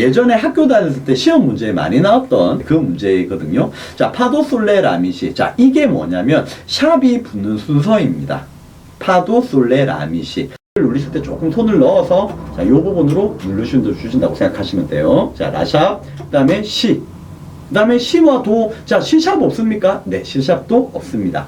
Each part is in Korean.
예전에 학교 다녔을 때 시험 문제에 많이 나왔던 그 문제거든요. 자, 파도 솔레 라미시. 자, 이게 뭐냐면 샵이 붙는 순서입니다. 파도 솔레 라미시. 누르실 때 조금 손을 넣어서 자, 요 부분으로 누르신 주신다고 생각하시면 돼요. 자, 라샵, 그 다음에 시. 그 다음에 시와 도. 자, 시샵 없습니까? 네, 시샵도 없습니다.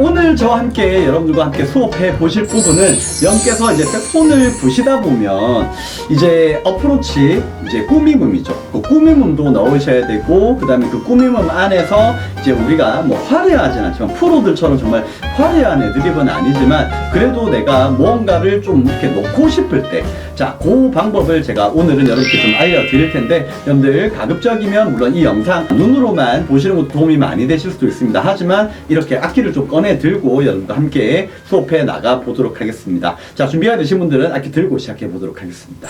오늘 저와 함께 여러분들과 함께 수업해 보실 부분은 영께서 이제 색폰을 부시다 보면 이제 어프로치 이제 꾸미음이죠. 그 꾸미음도 넣으셔야 되고 그다음에 그 꾸미음 안에서 이제 우리가 뭐 화려하진 않지만 프로들처럼 정말 화려한 애드립은 아니지만 그래도 내가 무언가를 좀 이렇게 놓고 싶을 때 자, 그 방법을 제가 오늘은 여러분께 좀 알려드릴 텐데 여러분들 가급적이면 물론 이 영상 눈으로만 보시는 것도 도움이 많이 되실 수도 있습니다. 하지만 이렇게 악기를 좀 꺼내 들고 여러분과 함께 수업해 나가 보도록 하겠습니다. 자, 준비가 되신 분들은 악기 들고 시작해 보도록 하겠습니다.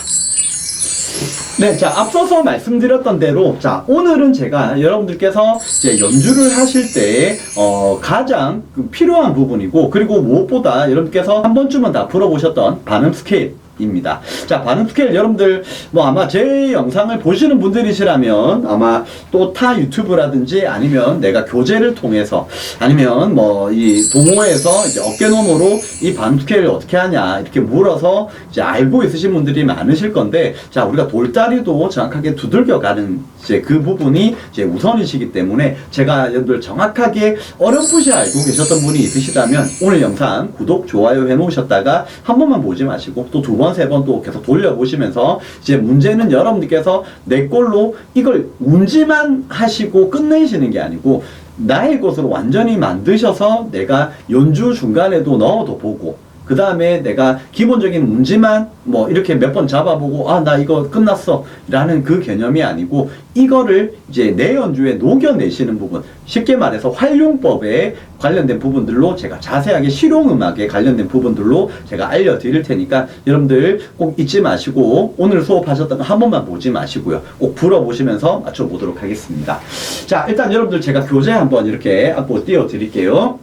네, 자, 앞서서 말씀드렸던 대로, 자, 오늘은 제가 여러분들께서 이제 연주를 하실 때, 어, 가장 그 필요한 부분이고, 그리고 무엇보다 여러분께서 한 번쯤은 다 풀어보셨던 반음 스케일. 입니다. 자, 반응 스케일 여러분들 뭐 아마 제 영상을 보시는 분들이시라면 아마 또 타 유튜브라든지 아니면 내가 교재를 통해서 아니면 뭐 이 동호회에서 이제 어깨너머로 이 반응 스케일을 어떻게 하냐 이렇게 물어서 이제 알고 있으신 분들이 많으실 건데 자, 우리가 돌다리도 정확하게 두들겨 가는 이제 그 부분이 이제 우선이시기 때문에 제가 여러분들 정확하게 어렴풋이 알고 계셨던 분이 있으시다면 오늘 영상 구독, 좋아요 해 놓으셨다가 한 번만 보지 마시고 또두 번, 세 번 또 계속 돌려보시면서 이제 문제는 여러분들께서 내 걸로 이걸 운지만 하시고 끝내시는 게 아니고 나의 것으로 완전히 만드셔서 내가 연주 중간에도 넣어도 보고 그 다음에 내가 기본적인 문제만 뭐 이렇게 몇 번 잡아보고 아 나 이거 끝났어. 라는 그 개념이 아니고 이거를 이제 내 연주에 녹여내시는 부분 쉽게 말해서 활용법에 관련된 부분들로 제가 자세하게 실용음악에 관련된 부분들로 제가 알려드릴 테니까 여러분들 꼭 잊지 마시고 오늘 수업하셨던 거 한 번만 보지 마시고요. 꼭 불어보시면서 맞춰보도록 하겠습니다. 자 일단 여러분들 제가 교재 한번 이렇게 앞으로 띄워드릴게요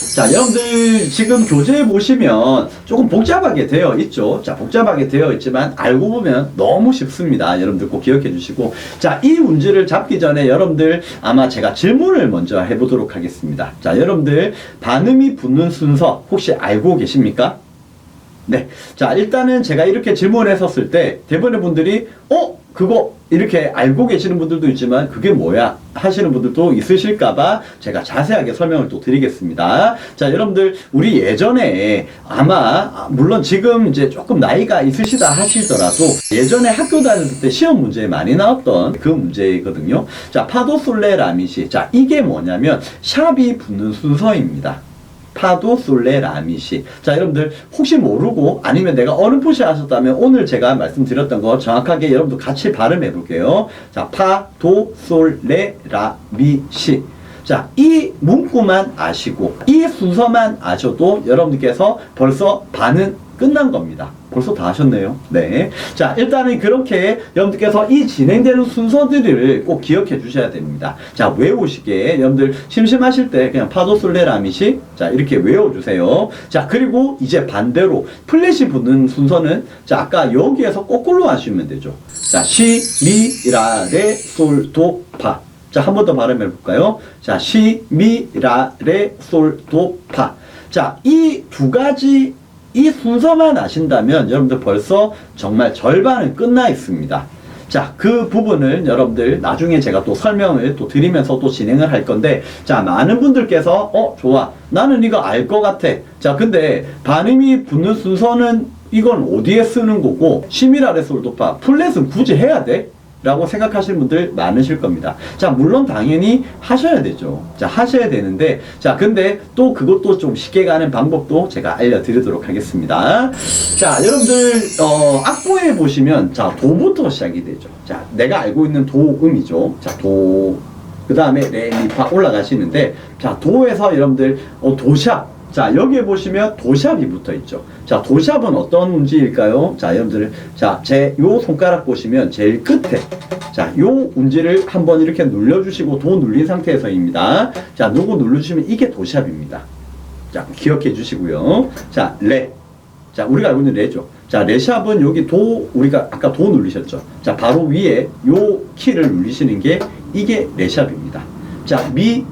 자, 여러분들 지금 교재 보시면 조금 복잡하게 되어 있죠. 자, 복잡하게 되어 있지만 알고 보면 너무 쉽습니다. 여러분들 꼭 기억해 주시고. 자, 이 문제를 잡기 전에 여러분들 아마 제가 질문을 먼저 해 보도록 하겠습니다. 자, 여러분들 반음이 붙는 순서 혹시 알고 계십니까? 네. 자, 일단은 제가 이렇게 질문을 했었을 때 대부분의 분들이 어? 그거 이렇게 알고 계시는 분들도 있지만 그게 뭐야 하시는 분들도 있으실까봐 제가 자세하게 설명을 또 드리겠습니다. 자, 여러분들 우리 예전에 아마 물론 지금 이제 조금 나이가 있으시다 하시더라도 예전에 학교 다녔을 때 시험 문제에 많이 나왔던 그 문제거든요. 자, 파도 솔레 라미시. 자, 이게 뭐냐면 샵이 붙는 순서입니다. 파도 솔레 라미시. 자, 여러분들 혹시 모르고 아니면 내가 어렴풋이 하셨다면 오늘 제가 말씀드렸던 거 정확하게 여러분들 같이 발음해 볼게요. 자, 파도 솔레 라미시. 자, 이 문구만 아시고 이 순서만 아셔도 여러분들께서 벌써 반은 끝난 겁니다. 벌써 다 하셨네요. 네. 자, 일단은 그렇게 여러분들께서 이 진행되는 순서들을 꼭 기억해 주셔야 됩니다. 자, 외우시게 여러분들 심심하실 때 그냥 파도 솔레 라미시 자, 이렇게 외워 주세요. 자, 그리고 이제 반대로 플랫이 붙는 순서는 자, 아까 여기에서 거꾸로 하시면 되죠. 자, 시, 미, 라, 레, 솔, 도, 파. 자, 한 번 더 발음해 볼까요? 자, 시, 미, 라, 레, 솔, 도, 파. 자, 이 두 가지 이 순서만 아신다면 여러분들 벌써 정말 절반은 끝나 있습니다. 자, 그 부분을 여러분들 나중에 제가 또 설명을 또 드리면서 또 진행을 할 건데, 자, 많은 분들께서, 어, 좋아. 나는 이거 알 것 같아. 자, 근데 반음이 붙는 순서는 이건 어디에 쓰는 거고, 시미라레 솔도파, 플랫은 굳이 해야 돼? 라고 생각하시는 분들 많으실 겁니다. 자, 물론 당연히 하셔야 되죠. 자, 하셔야 되는데, 자, 근데 또 그것도 좀 쉽게 가는 방법도 제가 알려드리도록 하겠습니다. 자, 여러분들, 어, 악보에 보시면, 자, 도부터 시작이 되죠. 자, 내가 알고 있는 도음이죠. 자, 도, 그 다음에 레, 미, 파 올라가시는데, 자, 도에서 여러분들, 어, 도샵. 자, 여기에 보시면 도샵이 붙어 있죠. 자, 도샵은 어떤 운지일까요? 자, 여러분들, 자, 제 요 손가락 보시면 제일 끝에, 자, 요 운지를 한번 이렇게 눌러주시고 도 눌린 상태에서입니다. 자, 누구 눌러주시면 이게 도샵입니다. 자, 기억해 주시고요. 자, 레. 자, 우리가 알고 있는 레죠. 자, 레샵은 여기 도, 우리가 아까 도 누르셨죠. 자, 바로 위에 요 키를 누르시는 게 이게 레샵입니다. 자, 미,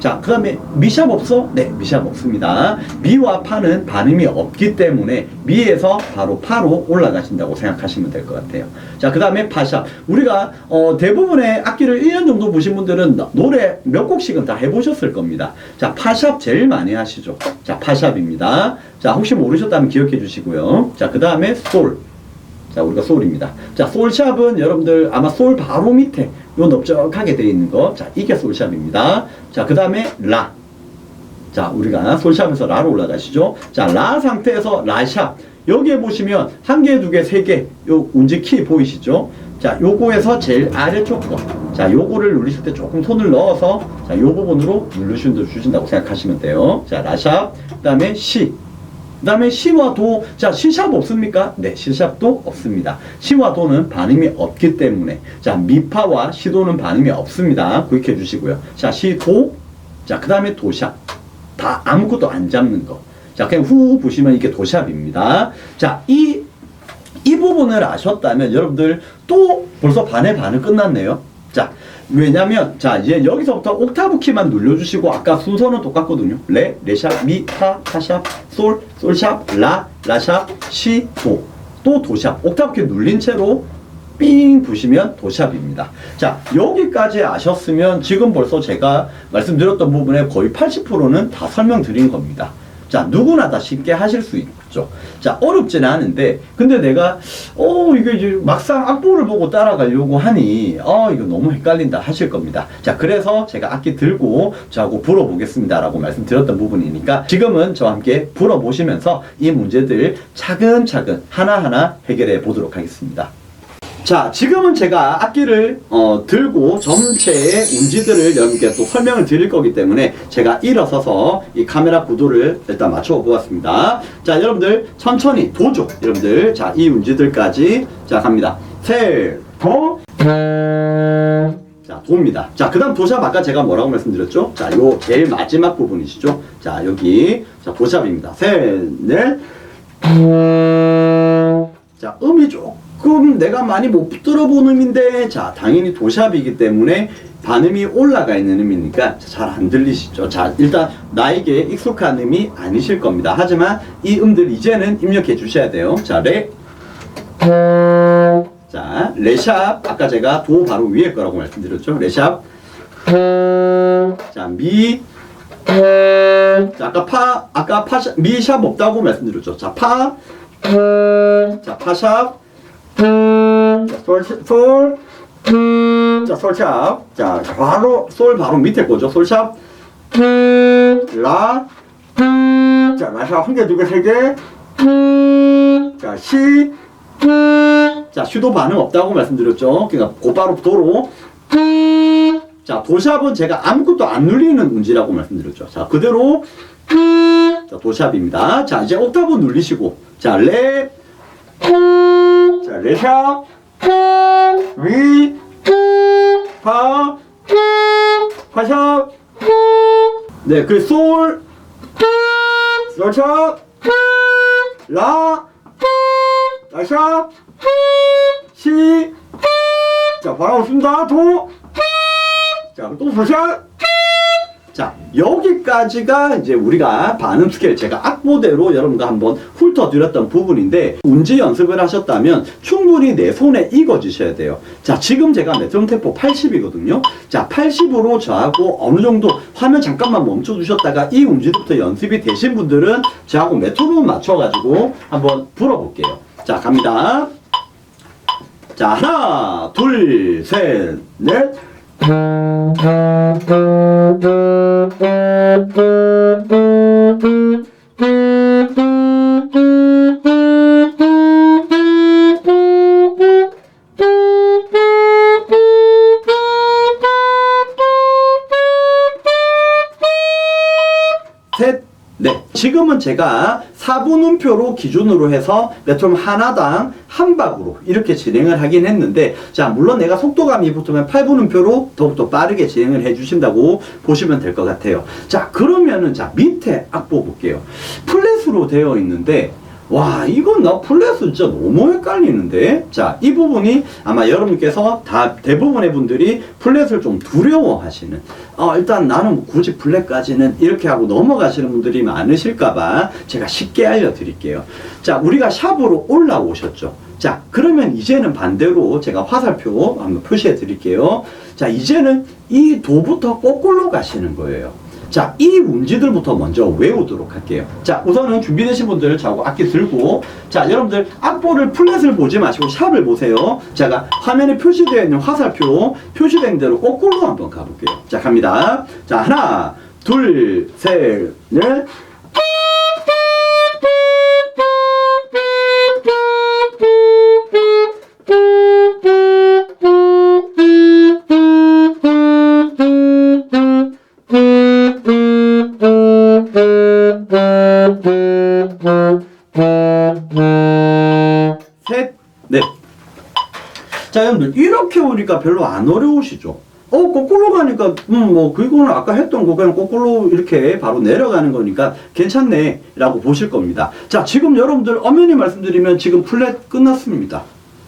자, 그 다음에 미샵 없어? 네, 미샵 없습니다. 미와 파는 반음이 없기 때문에 미에서 바로 파로 올라가신다고 생각하시면 될 것 같아요. 자, 그 다음에 파샵. 우리가 어, 대부분의 악기를 1년 정도 보신 분들은 노래 몇 곡씩은 다 해보셨을 겁니다. 자, 파샵 제일 많이 하시죠. 자, 파샵입니다. 자, 혹시 모르셨다면 기억해 주시고요. 자, 그 다음에 솔. 자, 우리가 솔입니다. 자, 솔샵은 여러분들 아마 솔 바로 밑에 요 넓적하게 되어 있는 거. 자, 이게 솔샵입니다. 자, 그 다음에 라. 자, 우리가 솔샵에서 라로 올라가시죠. 자, 라 상태에서 라샵. 여기에 보시면 한 개, 두 개, 세 개, 요 운지 키 보이시죠? 자, 요거에서 제일 아래쪽 거. 자, 요거를 누르실 때 조금 손을 넣어서 자, 요 부분으로 누르신 주신다고 생각하시면 돼요. 자, 라샵. 그 다음에 시. 그 다음에 시와 도, 자, 시샵 없습니까? 네, 시샵도 없습니다. 시와 도는 반음이 없기 때문에, 자, 미파와 시도는 반음이 없습니다. 구입해 주시고요. 자, 시, 도, 자, 그 다음에 도샵. 다 아무것도 안 잡는 거. 자, 그냥 후 보시면 이게 도샵입니다. 자, 이, 이 부분을 아셨다면 여러분들 또 벌써 반의 반은 끝났네요. 자, 왜냐면, 자, 이제 여기서부터 옥타브 키만 눌러주시고, 아까 순서는 똑같거든요. 레, 레샵, 미, 파, 파샵, 솔, 솔샵, 라, 라샵, 시, 도. 또 도샵. 옥타브 키 눌린 채로 삥 부시면 도샵입니다. 자, 여기까지 아셨으면 지금 벌써 제가 말씀드렸던 부분의 거의 80%는 다 설명드린 겁니다. 자, 누구나 다 쉽게 하실 수 있죠. 자, 어렵지는 않은데, 근데 내가, 어, 이게 이제 막상 악보를 보고 따라가려고 하니, 어, 이거 너무 헷갈린다 하실 겁니다. 자, 그래서 제가 악기 들고 저하고 불어보겠습니다 라고 말씀드렸던 부분이니까, 지금은 저와 함께 불어보시면서 이 문제들 차근차근 하나하나 해결해 보도록 하겠습니다. 자, 지금은 제가 악기를 어, 들고 전체의 운지들을 여러분께 또 설명을 드릴 거기 때문에 제가 일어서서 이 카메라 구도를 일단 맞춰 보았습니다. 자, 여러분들 천천히 도죠. 여러분들 자, 이 운지들까지 자 갑니다. 셋, 도. 자, 도입니다. 자, 그 다음 도샵 아까 제가 뭐라고 말씀드렸죠? 자, 요 제일 마지막 부분이시죠? 자, 여기 자, 도샵입니다. 셋, 넷. 자, 음이 조 금 내가 많이 못 들어본 음인데, 자, 당연히 도샵이기 때문에 반음이 올라가 있는 음이니까 잘 안 들리시죠? 자, 일단 나에게 익숙한 음이 아니실 겁니다. 하지만 이 음들 이제는 입력해 주셔야 돼요. 자, 레. 자, 레샵. 아까 제가 도 바로 위에 거라고 말씀드렸죠? 레샵. 자, 미. 자, 아까 파, 아까 파, 미 샵 없다고 말씀드렸죠? 자, 파. 자, 파샵. 자, 솔, 솔. 자, 솔샵. 자, 바로, 솔 바로 밑에 거죠. 솔샵. 라. 자, 라샵 한 개, 두 개, 세 개. 자, 시. 자, 슈도 반응 없다고 말씀드렸죠. 그러니까 곧바로 도로. 자, 도샵은 제가 아무것도 안 눌리는 운지라고 말씀드렸죠. 자, 그대로. 자, 도샵입니다. 자, 이제 옥타브 눌리시고. 자, 레. 자, 레샵. 위. 파. 파샵. 네, 그 솔. 솔샵. 라. 라샵. 시. 자, 바람 없습니다. 도. 자, 또 도샵. 자, 여기까지가 이제 우리가 반음 스케일 제가 악보대로 여러분과 한번 훑어드렸던 부분인데 운지 연습을 하셨다면 충분히 내 손에 익어지셔야 돼요. 자, 지금 제가 메트론 템포 80이거든요. 자, 80으로 저하고 어느 정도 화면 잠깐만 멈춰주셨다가 이 운지부터 연습이 되신 분들은 저하고 메트론 맞춰가지고 한번 불어볼게요. 자, 갑니다. 자, 하나, 둘, 셋, 넷. 셋, 넷. 지금은 제가 4분음표로 기준으로 해서 메트로놈 하나당 한 박으로 이렇게 진행을 하긴 했는데, 자, 물론 내가 속도감이 붙으면 8분음표로 더욱더 빠르게 진행을 해주신다고 보시면 될 것 같아요. 자, 그러면은, 자, 밑에 악보 볼게요. 플랫으로 되어 있는데, 와 이건 나 플랫은 진짜 너무 헷갈리는데? 자 이 부분이 아마 여러분께서 다 대부분의 분들이 플랫을 좀 두려워하시는 어 일단 나는 뭐 굳이 플랫까지는 이렇게 하고 넘어가시는 분들이 많으실까봐 제가 쉽게 알려드릴게요. 자 우리가 샵으로 올라오셨죠. 자 그러면 이제는 반대로 제가 화살표 한번 표시해 드릴게요. 자 이제는 이 도부터 거꾸로 가시는 거예요 자, 이 문제들부터 먼저 외우도록 할게요. 자, 우선은 준비되신 분들 자고 악기 들고, 자, 여러분들 악보를 플랫을 보지 마시고 샵을 보세요. 제가 화면에 표시되어 있는 화살표 표시된 대로 거꾸로 한번 가볼게요. 자, 갑니다. 자, 하나, 둘, 셋, 넷. 자, 여러분들, 이렇게 오니까 별로 안 어려우시죠? 어, 거꾸로 가니까, 음, 뭐, 그거는 아까 했던 거 그냥 거꾸로 이렇게 바로 내려가는 거니까 괜찮네. 라고 보실 겁니다. 자, 지금 여러분들 엄연히 말씀드리면 지금 플랫 끝났습니다.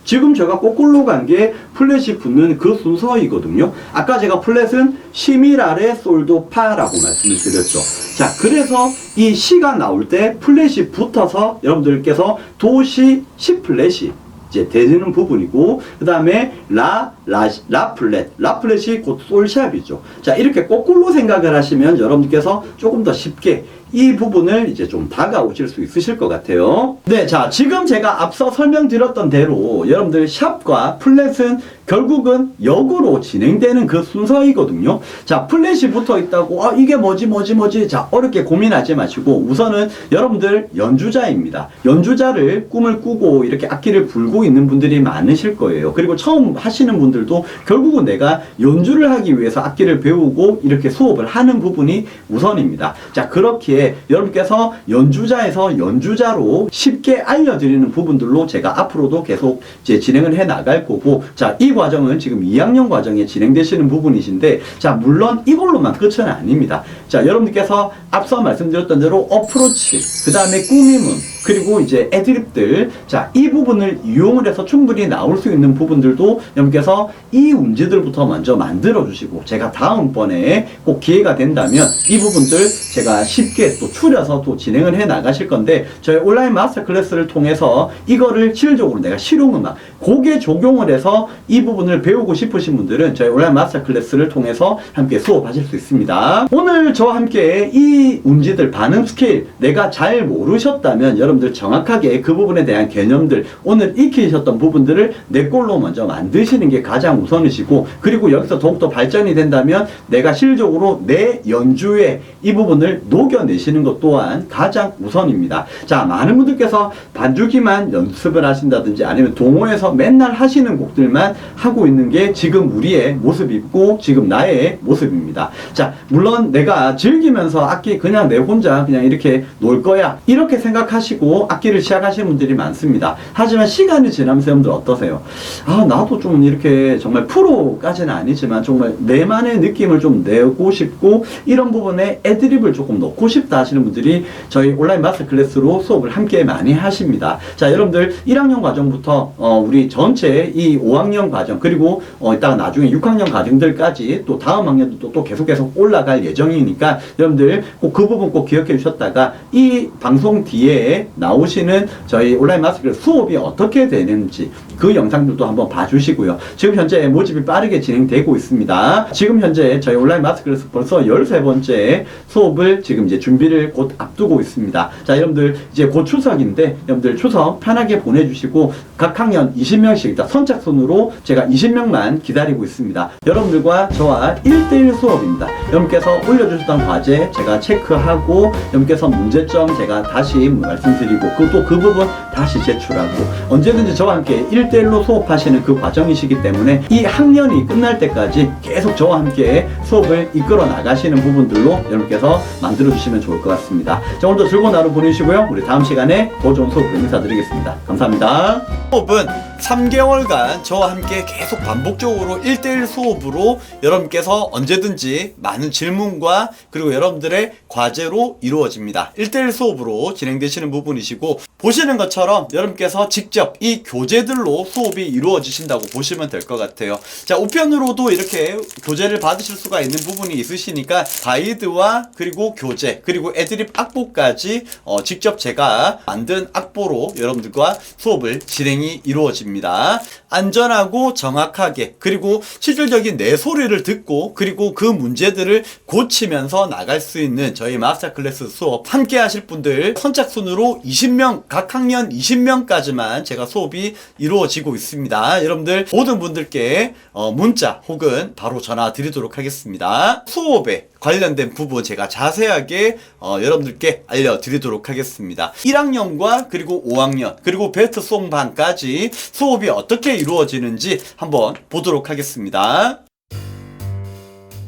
지금 제가 거꾸로 간 게 플랫이 붙는 그 순서이거든요. 아까 제가 플랫은 시밀 아래 솔도 파라고 말씀을 드렸죠. 자, 그래서 이 시가 나올 때 플랫이 붙어서 여러분들께서 도시 시 플랫이 이제 되는 부분이고 그 다음에 라, 라, 라 플랫 라 플랫이 곧 솔샵이죠. 자 이렇게 거꾸로 생각을 하시면 여러분께서 조금 더 쉽게 이 부분을 이제 좀 다가오실 수 있으실 것 같아요. 네 자 지금 제가 앞서 설명드렸던 대로 여러분들 샵과 플랫은 결국은 역으로 진행되는 그 순서이거든요. 자 플랫이 붙어 있다고 아 이게 뭐지 뭐지 뭐지? 자 어렵게 고민하지 마시고 우선은 여러분들 연주자입니다. 연주자를 꿈을 꾸고 이렇게 악기를 불고 있는 분들이 많으실 거예요. 그리고 처음 하시는 분들도 결국은 내가 연주를 하기 위해서 악기를 배우고 이렇게 수업을 하는 부분이 우선입니다. 자 그렇 기에 여러분께서 연주자에서 연주자로 쉽게 알려드리는 부분들로 제가 앞으로도 계속 이제 진행을 해 나갈 거고 자 이 과정은 지금 2학년 과정에 진행되시는 부분이신데 자 물론 이걸로만 끝은 아닙니다. 자 여러분들께서 앞서 말씀드렸던 대로 어프로치 그 다음에 꾸밈음 그리고 이제 애드립들 자 이 부분을 이용을 해서 충분히 나올 수 있는 부분들도 여러분께서 이 문제들부터 먼저 만들어 주시고 제가 다음번에 꼭 기회가 된다면 이 부분들 제가 쉽게 또 추려서 또 진행을 해 나가실 건데 저희 온라인 마스터 클래스를 통해서 이거를 실질적으로 내가 실용음악 곡에 적용을 해서 이 부분을 배우고 싶으신 분들은 저희 온라인 마스터 클래스를 통해서 함께 수업하실 수 있습니다. 오늘 저와 함께 이 문제들 반응 스케일 내가 잘 모르셨다면 여러분 들 정확하게 그 부분에 대한 개념들 오늘 익히셨던 부분들을 내 걸로 먼저 만드시는 게 가장 우선이시고 그리고 여기서 더욱더 발전이 된다면 내가 실질적으로 내 연주에 이 부분을 녹여내시는 것 또한 가장 우선입니다. 자 많은 분들께서 반주기만 연습을 하신다든지 아니면 동호회에서 맨날 하시는 곡들만 하고 있는 게 지금 우리의 모습이고 지금 나의 모습입니다. 자 물론 내가 즐기면서 악기 그냥 내 혼자 그냥 이렇게 놀 거야 이렇게 생각하시고 악기를 시작하시는 분들이 많습니다. 하지만 시간이 지나면서 여러분들 어떠세요? 아 나도 좀 이렇게 정말 프로까지는 아니지만 정말 내만의 느낌을 좀 내고 싶고 이런 부분에 애드립을 조금 넣고 싶다 하시는 분들이 저희 온라인 마스터 클래스로 수업을 함께 많이 하십니다. 자 여러분들 1학년 과정부터 어, 우리 전체 이 5학년 과정 그리고 어, 이따가 나중에 6학년 과정들까지 또 다음 학년도 또 계속 계속 올라갈 예정이니까 여러분들 꼭 그 부분 꼭 기억해 주셨다가 이 방송 뒤에 나오시는 저희 온라인 마스터 수업이 어떻게 되는지 그 영상들도 한번 봐주시고요. 지금 현재 모집이 빠르게 진행되고 있습니다. 지금 현재 저희 온라인 마스터 클래스 벌써 13번째 수업을 지금 이제 준비를 곧 앞두고 있습니다. 자, 여러분들 이제 곧 추석인데 여러분들 추석 편하게 보내주시고 각 학년 20명씩 일단 선착순으로 제가 20명만 기다리고 있습니다. 여러분들과 저와 1대1 수업입니다. 여러분께서 올려주셨던 과제 제가 체크하고 여러분께서 문제점 제가 다시 말씀드리 고 그또 그 부분 다시 제출하고 언제든지 저와 함께 1대1로 수업하시는 그 과정이시기 때문에 이 학년이 끝날 때까지 계속 저와 함께 수업을 이끌어 나가시는 부분들로 여러분께서 만들어 주시면 좋을 것 같습니다. 자, 오늘도 즐거운 하루 보내시고요. 우리 다음 시간에 더 좋은 수업으로 인사드리겠습니다. 감사합니다. 수업은 3개월간 저와 함께 계속 반복적으로 1대1 수업으로 여러분께서 언제든지 많은 질문과 그리고 여러분들의 과제로 이루어집니다. 1대1 수업으로 진행되시는 부분이시고 보시는 것처럼 여러분께서 직접 이 교재들로 수업이 이루어지신다고 보시면 될 것 같아요. 자, 우편으로도 이렇게 교재를 받으실 수가 있는 부분이 있으시니까 가이드와 그리고 교재 그리고 애드립 악보까지 어, 직접 제가 만든 악보로 여러분들과 수업을 진행이 이루어집니다. 있습니다. 안전하고 정확하게 그리고 실질적인 내 소리를 듣고 그리고 그 문제들을 고치면서 나갈 수 있는 저희 마스터 클래스 수업 함께 하실 분들 선착순으로 20명 각 학년 20명까지만 제가 수업이 이루어지고 있습니다. 여러분들 모든 분들께 어, 문자 혹은 바로 전화 드리도록 하겠습니다. 수업에 관련된 부분 제가 자세하게 어, 여러분들께 알려드리도록 하겠습니다. 1학년과 그리고 5학년 그리고 베스트 수업반까지 수업이 어떻게 이루어지는지 한번 보도록 하겠습니다.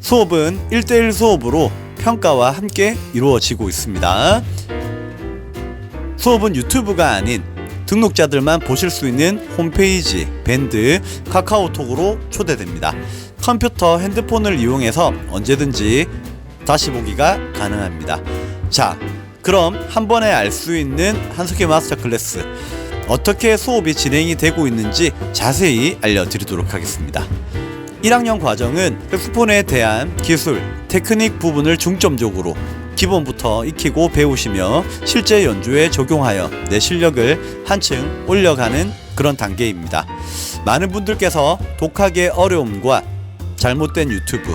수업은 1대1 수업으로 평가와 함께 이루어지고 있습니다. 수업은 유튜브가 아닌 등록자들만 보실 수 있는 홈페이지, 밴드, 카카오톡으로 초대됩니다. 컴퓨터, 핸드폰을 이용해서 언제든지 다시 보기가 가능합니다. 자, 그럼 한 번에 알 수 있는 한석희 마스터 클래스 어떻게 수업이 진행이 되고 있는지 자세히 알려드리도록 하겠습니다. 1학년 과정은 색소폰에 대한 기술, 테크닉 부분을 중점적으로 기본부터 익히고 배우시며 실제 연주에 적용하여 내 실력을 한층 올려가는 그런 단계입니다. 많은 분들께서 독학의 어려움과 잘못된 유튜브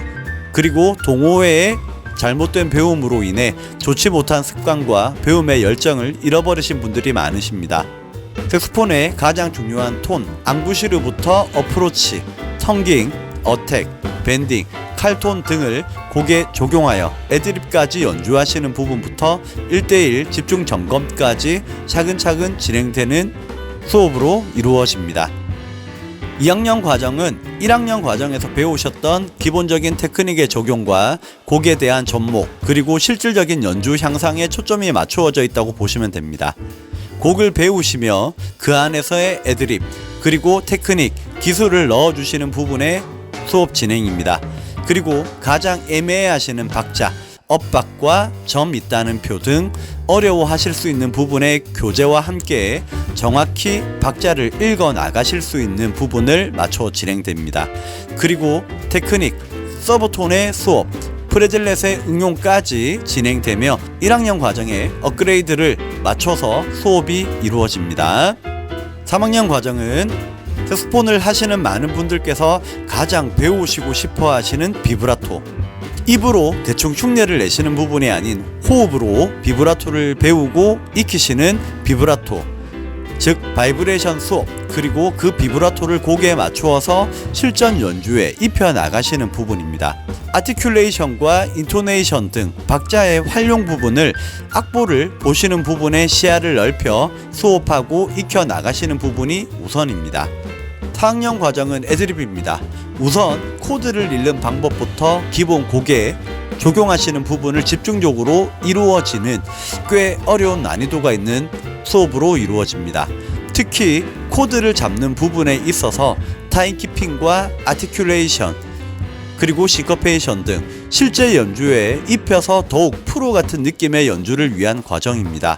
그리고 동호회의 잘못된 배움으로 인해 좋지 못한 습관과 배움의 열정을 잃어버리신 분들이 많으십니다. 색소폰의 가장 중요한 톤, 앙부시르부터 어프로치, 텅깅, 어택, 밴딩, 칼톤 등을 곡에 적용하여 애드립까지 연주하시는 부분부터 1대1 집중 점검까지 차근차근 진행되는 수업으로 이루어집니다. 2학년 과정은 1학년 과정에서 배우셨던 기본적인 테크닉의 적용과 곡에 대한 접목 그리고 실질적인 연주 향상에 초점이 맞추어져 있다고 보시면 됩니다. 곡을 배우시며 그 안에서의 애드립 그리고 테크닉 기술을 넣어주시는 부분의 수업 진행입니다. 그리고 가장 애매해하시는 박자 엇박과 점 있다는 표 등 어려워하실 수 있는 부분의 교재와 함께 정확히 박자를 읽어 나가실 수 있는 부분을 맞춰 진행됩니다. 그리고 테크닉, 서브톤의 수업, 프레즐렛의 응용까지 진행되며 1학년 과정에 업그레이드를 맞춰서 수업이 이루어집니다. 3학년 과정은 색소폰을 하시는 많은 분들께서 가장 배우시고 싶어 하시는 비브라토 입으로 대충 흉내를 내시는 부분이 아닌 호흡으로 비브라토를 배우고 익히시는 비브라토 즉 바이브레이션 수업 그리고 그 비브라토를 곡에 맞추어서 실전 연주에 입혀 나가시는 부분입니다. 아티큘레이션과 인토네이션 등 박자의 활용 부분을 악보를 보시는 부분의 시야를 넓혀 수업하고 익혀 나가시는 부분이 우선입니다. 4학년 과정은 애드립입니다. 우선 코드를 읽는 방법부터 기본 곡에 적용하시는 부분을 집중적으로 이루어지는 꽤 어려운 난이도가 있는 수업으로 이루어집니다. 특히 코드를 잡는 부분에 있어서 타임키핑과 아티큘레이션 그리고 시커페이션 등 실제 연주에 입혀서 더욱 프로 같은 느낌의 연주를 위한 과정입니다.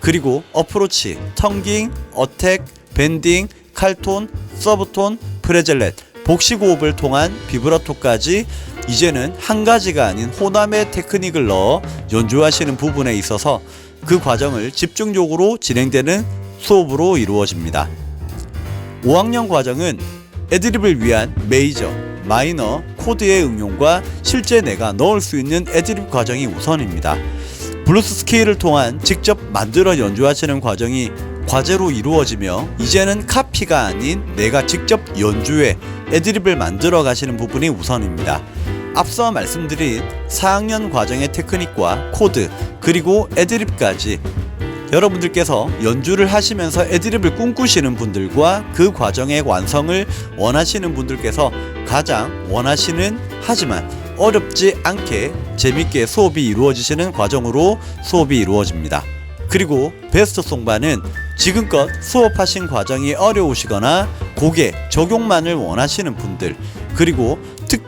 그리고 어프로치, 텅깅, 어택, 밴딩, 칼톤, 서브톤, 프레젤렛, 복식호흡을 통한 비브라토까지 이제는 한 가지가 아닌 호남의 테크닉을 넣어 연주하시는 부분에 있어서 그 과정을 집중적으로 진행되는 수업으로 이루어집니다. 5학년 과정은 애드립을 위한 메이저, 마이너, 코드의 응용과 실제 내가 넣을 수 있는 애드립 과정이 우선입니다. 블루스 스케일을 통한 직접 만들어 연주하시는 과정이 과제로 이루어지며 이제는 카피가 아닌 내가 직접 연주에 애드립을 만들어 가시는 부분이 우선입니다. 앞서 말씀드린 4학년 과정의 테크닉과 코드 그리고 애드립까지 여러분들께서 연주를 하시면서 애드립을 꿈꾸시는 분들과 그 과정의 완성을 원하시는 분들께서 가장 원하시는 하지만 어렵지 않게 재밌게 수업이 이루어지시는 과정으로 수업이 이루어집니다. 그리고 베스트 송반은 지금껏 수업하신 과정이 어려우시거나 곡의 적용만을 원하시는 분들 그리고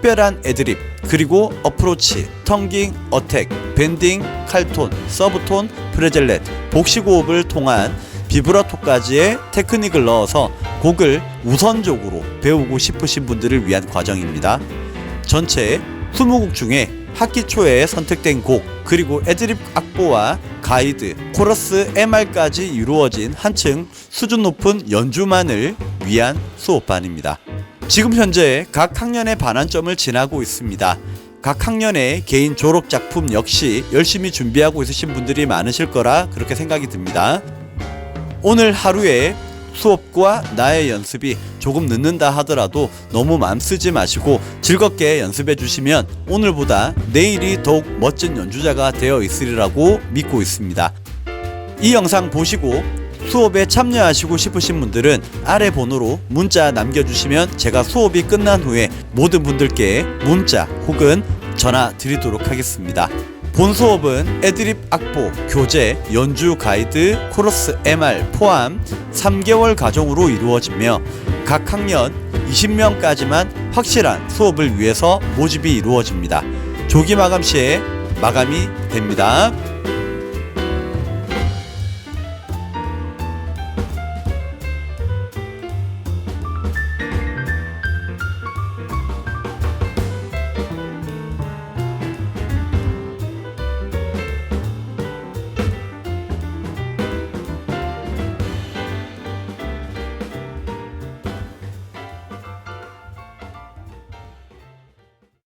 특별한 애드립 그리고 어프로치, 텅깅, 어택, 밴딩, 칼톤, 서브톤, 프레젤렛, 복식호흡을 통한 비브라토까지의 테크닉을 넣어서 곡을 우선적으로 배우고 싶으신 분들을 위한 과정입니다. 전체 20곡 중에 학기 초에 선택된 곡 그리고 애드립 악보와 가이드, 코러스 MR까지 이루어진 한층 수준 높은 연주만을 위한 수업반입니다. 지금 현재 각 학년의 반환점을 지나고 있습니다. 각 학년의 개인 졸업 작품 역시 열심히 준비하고 있으신 분들이 많으실 거라 그렇게 생각이 듭니다. 오늘 하루에 수업과 나의 연습이 조금 늦는다 하더라도 너무 맘 쓰지 마시고 즐겁게 연습해 주시면 오늘보다 내일이 더욱 멋진 연주자가 되어 있으리라고 믿고 있습니다. 이 영상 보시고 수업에 참여하시고 싶으신 분들은 아래 번호로 문자 남겨주시면 제가 수업이 끝난 후에 모든 분들께 문자 혹은 전화 드리도록 하겠습니다. 본 수업은 애드립 악보, 교재, 연주 가이드, 코러스 MR 포함 3개월 과정으로 이루어지며 각 학년 20명까지만 확실한 수업을 위해서 모집이 이루어집니다. 조기 마감 시에 마감이 됩니다.